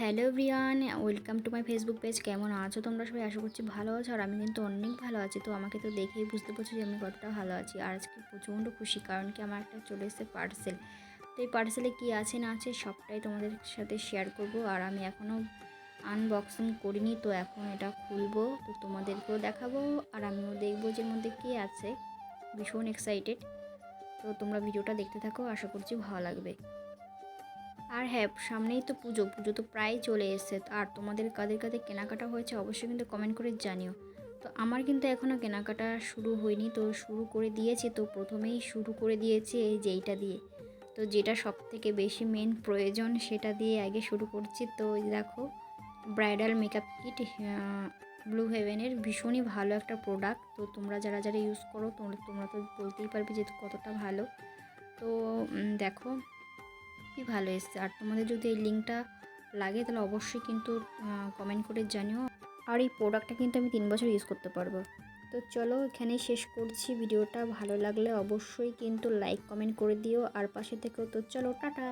Hello Brian, welcome to my Facebook page. কেমন আছো তোমরা? সবাই আশা করছি ভালো আছো আর আমি কিন্তু অনেক ভালো আছি। তো আমাকে তো দেখেই বুঝতে পারছ যে আমি কতটা ভালো আছি। আর আজকে প্রচণ্ড খুশি, কারণ কি আমার একটা চলে এসেছে পার্সেল তো এই পার্সেলে কী আছে, না আছে, সবটাই তোমাদের সাথে শেয়ার করব। আর আমি এখনও আনবক্সিং করিনি, তো এখন এটা খুলবো, তো তোমাদেরকেও দেখাবো। আর আমিও দেখব যে মধ্যে কী আছে। ভীষণ এক্সাইটেড তো তোমরা ভিডিওটা দেখতে থাকো, আশা করছি ভালো লাগবে। আর হ্যাঁ সামনেই তো পুজো। পুজো তো প্রায় চলে এসেছে। আর তোমাদের কাদের কাদের কেনাকাটা হয়েছে অবশ্যই কিন্তু কমেন্ট করে জানিও। তো আমার কিন্তু এখনও কেনাকাটা শুরু হয়নি। তো শুরু করে দিয়েছে। তো প্রথমেই শুরু করে দিয়েছে এই যেইটা দিয়ে। তো যেটা সব থেকে বেশি মেন প্রয়োজন সেটা দিয়ে আগে শুরু করছি। তো দেখো ব্রাইডাল মেকআপ কিট ব্লু হেভেনের ভীষণই ভালো একটা প্রোডাক্ট তো তোমরা যারা যারা ইউজ করো, তোমরা তোমরা তো বলতেই পারবে যে কতটা ভালো। তো দেখো খুবই ভালো এসছে। আর তোমাদের যদি এই লিঙ্কটা লাগে, তাহলে অবশ্যই কিন্তু কমেন্ট করে জানিও। আর এই প্রোডাক্টটা কিন্তু আমি তিন বছর ইউজ করতে পারব। তো চলো এখানে শেষ করছি ভিডিওটা। ভালো লাগলে অবশ্যই কিন্তু লাইক কমেন্ট করে দিও। আর পাশে থেকেও তো চলো, টাটা!